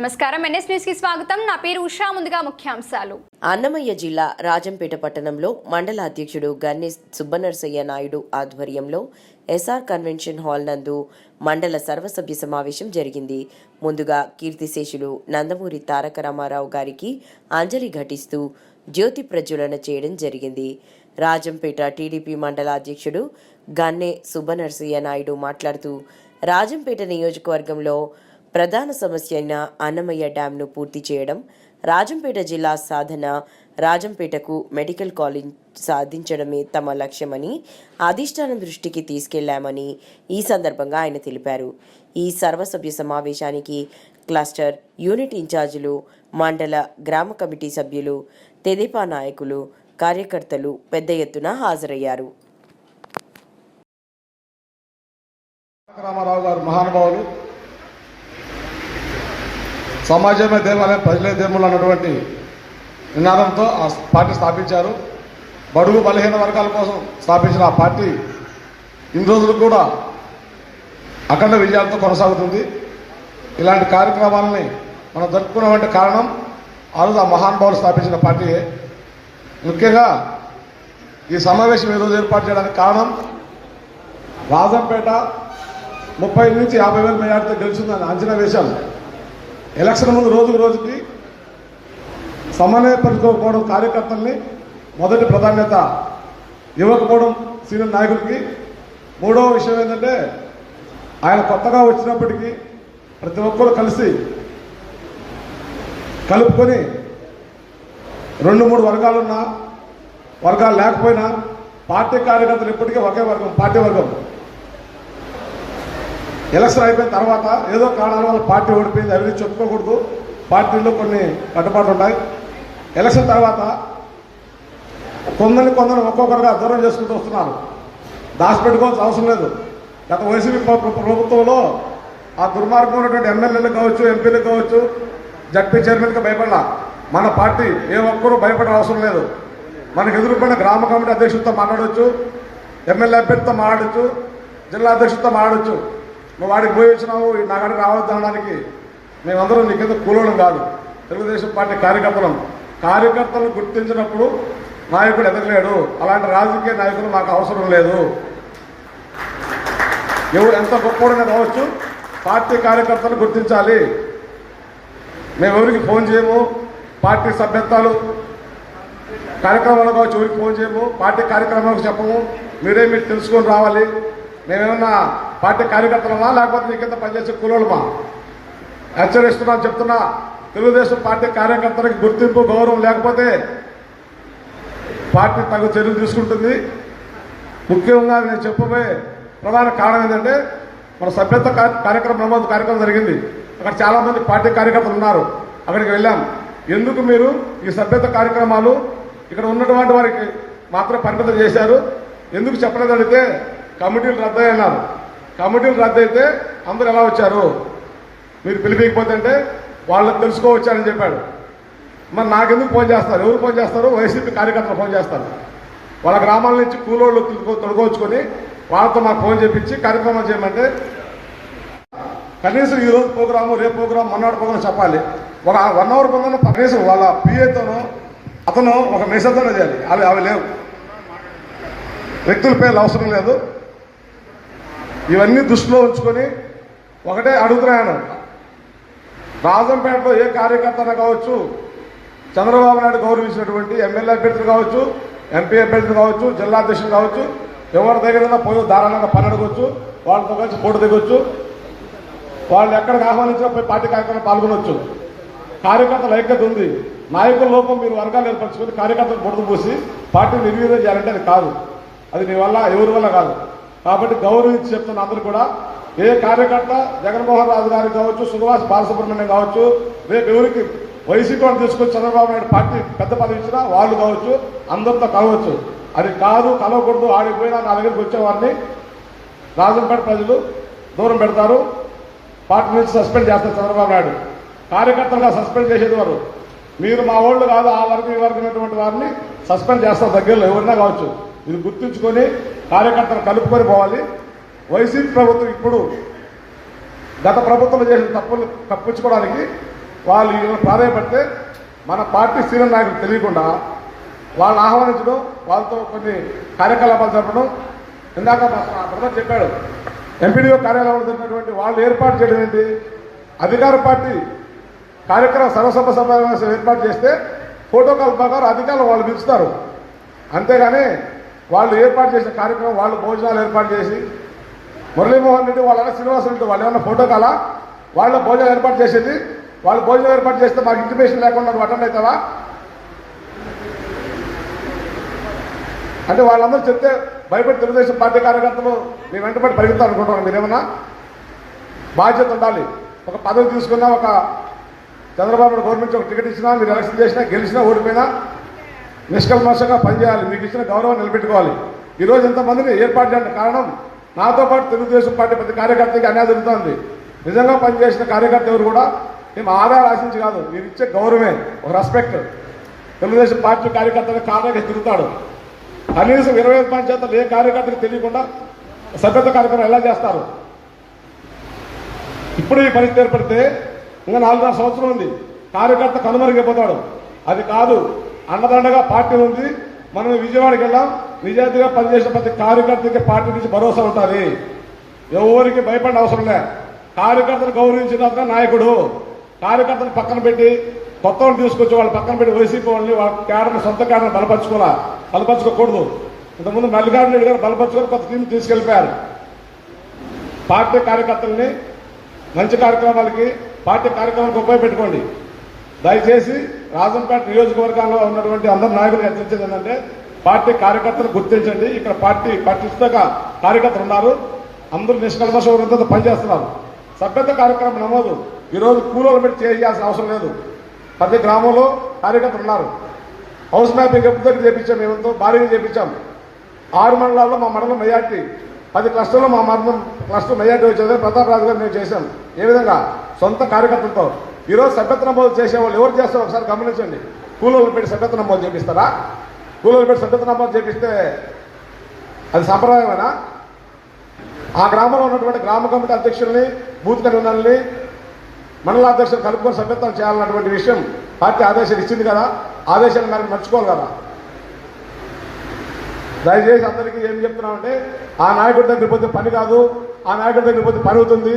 నమస్కారం. ఎన్ఎస్ న్యూస్కి స్వాగతం. నా పేరు ఉషా. ముందుగా ముఖ్యాంశాలు. అన్నమయ్య జిల్లా రాజంపేట పట్టణంలో మండల అధ్యక్షుడు గన్ని సుబ్బనర్సయ్య నాయుడు ఆధ్వర్యంలో ఎస్ఆర్ కన్వెన్షన్ హాల్ నందు మండల సర్వసభ్య సమావేశం జరిగింది. ముందుగా కీర్తిశేషులు నందమూరి తారక రామారావు గారికి అంజలి ఘటిస్తూ జ్యోతి ప్రజ్వలన చేయడం జరిగింది. రాజంపేట టీడీపీ మండల అధ్యక్షుడు గన్నె సుబ్బనర్సయ్య నాయుడు మాట్లాడుతూ రాజంపేట నియోజకవర్గంలో ప్రధాన సమస్య అయిన అన్నమయ్య డ్యాంను పూర్తి చేయడం రాజంపేట జిల్లా సాధన రాజంపేటకు మెడికల్ కాలేజ్ సాధించడమే తమ లక్ష్యమని అధిష్టానం దృష్టికి తీసుకెళ్ళామని ఈ సందర్భంగా ఆయన తెలిపారు. ఈ సర్వసభ్య సమావేశానికి క్లస్టర్ యూనిట్ ఇన్ఛార్జీలు మండల గ్రామ కమిటీ సభ్యులు తెదేపా నాయకులు కార్యకర్తలు పెద్ద ఎత్తున హాజరయ్యారు. రామారావు గారు మహానుభావులు సమాజమే దేవాలయం ప్రజలే దేవుళ్ళు అన్నటువంటి నినాదంతో ఆ పార్టీ స్థాపించారు. బడుగు బలహీన వర్గాల కోసం స్థాపించిన ఆ పార్టీ ఇన్ని రోజులు కూడా అఖండ విజయాలతో కొనసాగుతుంది. ఇలాంటి కార్యక్రమాలని మనం జరుపుకునేటువంటి కారణం ఆ రోజు ఆ మహానుభావులు స్థాపించిన పార్టీయే ముఖ్యంగా ఈ సమావేశం ఈరోజు ఏర్పాటు చేయడానికి కారణం రాజంపేట ముప్పై నుంచి యాభై వేల మెజార్టీతో గెలిచిందని అంచనా వేశాను ఎలక్షన్ ముందు రోజుకు రోజుకి సమన్వయపరుచుకోకపోవడం కార్యకర్తల్ని మొదటి ప్రాధాన్యత ఇవ్వకపోవడం సీనియర్ నాయకుడికి మూడవ విషయం ఏంటంటే ఆయన కొత్తగా వచ్చినప్పటికీ ప్రతి ఒక్కరు కలిసి కలుపుకొని రెండు మూడు వర్గాలున్నా వర్గాలు లేకపోయినా పార్టీ కార్యకర్తలు ఇప్పటికీ ఒకే వర్గం పార్టీ వర్గం. ఎలక్షన్ అయిపోయిన తర్వాత ఏదో కారణాల వల్ల పార్టీ ఓడిపోయింది అవి చెప్పుకోకూడదు. పార్టీలో కొన్ని కట్టుబాట్లు ఉంటాయి. ఎలక్షన్ తర్వాత కొందరిని కొందరు ఒక్కొక్కరుగా దూరం చేసుకుంటూ వస్తున్నారు. దాచిపెట్టుకోవాల్సిన అవసరం లేదు. గత వైసీపీ ప్రభుత్వంలో ఆ దుర్మార్గం ఉన్నటువంటి ఎమ్మెల్యేలు కావచ్చు ఎంపీలు కావచ్చు జడ్పీ చైర్మన్కి భయపడాల. మన పార్టీ ఏ ఒక్కరూ భయపడే అవసరం లేదు. మనకు ఎదురుపడిన గ్రామ కమిటీ అధ్యక్షుడితో మాట్లాడవచ్చు ఎమ్మెల్యే అభ్యర్థితో మాట్లాడచ్చు జిల్లా అధ్యక్షుడితో మాట్లాడచ్చు. నువ్వు వాడికి పోయి వచ్చినావు నా కాడికి రావద్దు అనడానికి మేమందరం నీకెంత కింద కాదు. తెలుగుదేశం పార్టీ కార్యకర్తలం. కార్యకర్తలను గుర్తించినప్పుడు నాయకుడు ఎదగలేడు. అలాంటి రాజకీయ నాయకులు మాకు అవసరం లేదు. ఎవరు ఎంత గొప్పవాడైనా కావచ్చు పార్టీ కార్యకర్తలు గుర్తించాలి. మేము ఎవరికి ఫోన్ చేయము పార్టీ సభ్యత్వాలు కార్యక్రమాలు కావచ్చు ఎవరికి ఫోన్ చేయము పార్టీ కార్యక్రమాలకు చెప్పము. మీరే మీరు తెలుసుకొని రావాలి. మేమేమన్నా పార్టీ కార్యకర్తలమా లేకపోతే మీ కింద పనిచేసే కులోలమా హెచ్చరిస్తున్నా చెప్తున్నా. తెలుగుదేశం పార్టీ కార్యకర్తలకు గుర్తింపు గౌరవం లేకపోతే పార్టీ తగు చర్యలు తీసుకుంటుంది. ముఖ్యంగా నేను చెప్పబోయే ప్రధాన కారణం ఏంటంటే మన సభ్యత్వ కార్య- కార్యక్రమం నమోదు కార్యక్రమం జరిగింది. అక్కడ చాలామంది పార్టీ కార్యకర్తలు ఉన్నారు. అక్కడికి వెళ్ళాం. ఎందుకు మీరు ఈ సభ్యత్వ కార్యక్రమాలు ఇక్కడ ఉన్నటువంటి వారికి మాత్రం పరిమితం చేశారు? ఎందుకు చెప్పలేదు అడిగితే కమిటీలు రద్దయ్యన్నారు. కమిటీలు రద్దయితే అందరూ ఎలా వచ్చారు? మీరు పిలిపించకపోతే అంటే వాళ్ళకి తెలుసుకోవచ్చారని చెప్పాడు. మరి నాకెందుకు ఫోన్ చేస్తారు? ఎవరు ఫోన్ చేస్తారు? వైసీపీ కార్యకర్తలు ఫోన్ చేస్తారు. వాళ్ళ గ్రామాల నుంచి కూలోళ్ళు తొడుకోవచ్చుకొని తొలగొచ్చుకొని వాళ్ళతో మాకు ఫోన్ చేపించి కార్యక్రమం చేయమంటే కనీసం ఈ రోజు ప్రోగ్రాము రేపు ప్రోగ్రాం మొన్నటి ప్రోగ్రాం చెప్పాలి. ఒక వన్ అవర్ ప్రోగ్రాం కనీసం వాళ్ళ పిఏతోనో అతను ఒక మెసేజ్తోనే చేయాలి. అవి అవి లేవు. వ్యక్తుల పేర్లు అవసరం లేదు. ఇవన్నీ దృష్టిలో ఉంచుకొని ఒకటే అడుగుతున్నాను. రాజంపేటలో ఏ కార్యకర్తన కావచ్చు చంద్రబాబు నాయుడు గౌరవించినటువంటి ఎమ్మెల్యే అభ్యర్థులు కావచ్చు ఎంపీ అభ్యర్థులు కావచ్చు జిల్లా అధ్యక్షులు కావచ్చు ఎవరి దగ్గర పోయి ధారాళంగా పని అడగవచ్చు వాళ్ళతో కలిసి ఫోటో దిగొచ్చు వాళ్ళు ఎక్కడికి ఆహ్వానించినా పోయి పార్టీ కార్యక్రమం పాల్గొనవచ్చు కార్యకర్తల ఐక్యత ఉంది. నాయకుల లోపం మీరు వర్గాలు ఏర్పరచుకొని కార్యకర్తలు బుడద పూసి పార్టీని నిర్వీర్యం చేయాలంటే అది కాదు. అది నీ వల్ల ఎవరి వల్ల కాదు. కాబట్టి గౌరవించి చెప్తున్న అందరూ కూడా ఏ కార్యకర్త జగన్మోహన్ రాజు గారికి కావచ్చు సుభాష్ బాలసుబ్రహ్మణ్యం కావచ్చు రేపు ఎవరికి వైసీపీ వాళ్ళు చంద్రబాబు నాయుడు పార్టీ పెద్ద పదవి ఇచ్చినా వాళ్ళు కావచ్చు అందరితో కలవచ్చు అది కాదు కలవకూడదు ఆడిపోయినా నా దగ్గరికి వచ్చేవారిని రాజంపేట ప్రజలు దూరం పెడతారు పార్టీ నుంచి సస్పెండ్ చేస్తారు చంద్రబాబు నాయుడు. కార్యకర్తలుగా సస్పెండ్ చేసేది వారు మీరు మా వాళ్ళు కాదు ఆ వర్గం ఈ వర్గం వారిని సస్పెండ్ చేస్తారు దగ్గరలో ఎవరైనా కావచ్చు. ఇది గుర్తుంచుకొని కార్యకర్తలు కలుపుకొని పోవాలి. వైసీపీ ప్రభుత్వం ఇప్పుడు గత ప్రభుత్వంలో చేసిన తప్పులు తప్పించుకోవడానికి వాళ్ళు వీళ్ళని ప్రాధాన్యపడితే మన పార్టీ సీనియర్ నాయకులు తెలియకుండా వాళ్ళని ఆహ్వానించడం వాళ్ళతో కొన్ని కార్యకలాపాలు జరపడం. ఇందాక మా చెప్పాడు ఎంపీడీఓ కార్యాలయంలో జరిగినటువంటి వాళ్ళు ఏర్పాటు చేయడం ఏంటి? అధికార పార్టీ కార్యక్రమ సర్వసభ సమావేశం ఏర్పాటు చేస్తే ప్రోటోకాల్ ప్రకారం అధికారులు వాళ్ళు పిలుస్తారు. అంతేగాని వాళ్ళు ఏర్పాటు చేసిన కార్యక్రమం వాళ్ళు భోజనాలు ఏర్పాటు చేసి మురళీమోహన్ రెడ్డి వాళ్ళ శ్రీనివాస రెడ్డి వాళ్ళు ఏమన్నా ప్రోటోకాలా వాళ్ళ భోజనం ఏర్పాటు చేసేది. వాళ్ళు భోజనం ఏర్పాటు చేస్తే మాకు ఇంటిమేషన్ లేకుండా నువ్వు అటెండ్ అవుతావా? అంటే వాళ్ళందరూ చెప్తే భయపడి తెలుగుదేశం పార్టీ కార్యకర్తలు మీ వెంటబడి పరిగెత్తాం అనుకుంటున్నాను మీరేమన్నా? బాధ్యత ఉండాలి. ఒక పదవి తీసుకున్నా ఒక చంద్రబాబు గవర్నమెంట్ ఒక టికెట్ ఇచ్చినా మీరు ఎలక్షన్ చేసినా గెలిచినా ఓడిపోయినా నిష్కల్మషంగా పనిచేయాలి. మీకు ఇచ్చిన గౌరవం నిలబెట్టుకోవాలి. ఈరోజు ఇంతమందిని ఏర్పాటు చేయడానికి కారణం? నాతో పాటు తెలుగుదేశం పార్టీ ప్రతి కార్యకర్తకి అన్యాయం జరుగుతుంది. నిజంగా పనిచేసిన కార్యకర్త ఎవరు కూడా మేము ఆదాయాలు ఆశించి కాదు. మీరు ఇచ్చే గౌరవమే. ఒక రెస్పెక్ట్ తెలుగుదేశం పార్టీ కార్యకర్తలు కారణంగా తిరుగుతాడు. కనీసం ఇరవై ఐదు పంచాయతీలు ఏ కార్యకర్తకు తెలియకుండా సభ్యత కార్యక్రమం ఎలా చేస్తారు? ఇప్పుడు ఈ పరిస్థితి ఏర్పడితే ఇంకా నాలుగున్నర సంవత్సరం ఉంది. కార్యకర్త కనుమరుగైపోతాడు. అది కాదు. అండదండగా పార్టీ ఉంది. మనం విజయవాడకి వెళ్ళాం నిజాయితీగా పనిచేసిన ప్రతి కార్యకర్తకి పార్టీ నుంచి భరోసా ఉంటుంది ఎవరికి భయపడిన అవసరం లే. కార్యకర్తను గౌరవించిన నాయకుడు కార్యకర్తను పక్కన పెట్టి కొత్త వాళ్ళు తీసుకొచ్చి వాళ్ళు పక్కన పెట్టి వైసీపీ వాళ్ళని వాళ్ళ కేడర్ని సొంత కేడర్ని బలపరచుకోవాలా? బలపరచుకోకూడదు. ఇంతకుముందు మల్లికార్జున రెడ్డి గారు బలపరచుకొని కొత్త టీం తీసుకెళ్ళిపోయారు పార్టీ కార్యకర్తల్ని మంచి కార్యక్రమాలకి పార్టీ కార్యక్రమాలకు ఉపయోగపెట్టుకోండి. దయచేసి రాజంపేట నియోజకవర్గంలో ఉన్నటువంటి అందరు నాయకులు హెచ్చరించేది ఏంటంటే పార్టీ కార్యకర్తలు గుర్తించండి. ఇక్కడ పార్టీ పటిష్టగా కార్యకర్తలు ఉన్నారు. అందరూ నిష్కల్మష పనిచేస్తున్నారు. సభ్యత కార్యక్రమం నమోదు. ఈరోజు కూలీలు పెట్టి చేయాల్సిన అవసరం లేదు. ప్రతి గ్రామంలో కార్యకర్తలు ఉన్నారు. హౌస్ మ్యాపింగ్ ఎప్పుడు చేపించాం మేమంతా? భారీగా చేపించాం. ఆరు మండలాల్లో మా మండలం మెజార్టీ. పది క్లస్టర్లో మా మండలం క్లస్టర్ మెజార్టీ వచ్చేది ప్రతాప్ రాజు గారు మేము చేశాం. ఏ విధంగా? సొంత కార్యకర్తలతో. ఈరోజు సభ్యత నమోదు చేసేవాళ్ళు ఎవరు చేస్తారో ఒకసారి గమనించండి. కూలీలు పెట్టి సభ్యత నమోదు చేపిస్తారా? కూలీలు పెట్టి సభ్యత నమోదు చేపిస్తే అది సంప్రదాయమేనా? ఆ గ్రామంలో ఉన్నటువంటి గ్రామ కమిటీ అధ్యక్షుల్ని బూత్ కన్వీనర్ని మండల అధ్యక్షులు కలుపుకొని సభ్యత్వం చేయాలన్నటువంటి విషయం పార్టీ ఆదేశాలు ఇచ్చింది కదా ఆదేశాలు మనకు మర్చిపోవాలి కదా. దయచేసి అందరికీ ఏం చెప్తున్నామంటే ఆ నాయకుడి దగ్గర పోతే పని కాదు ఆ నాయకుడి దగ్గర పోతే పని అవుతుంది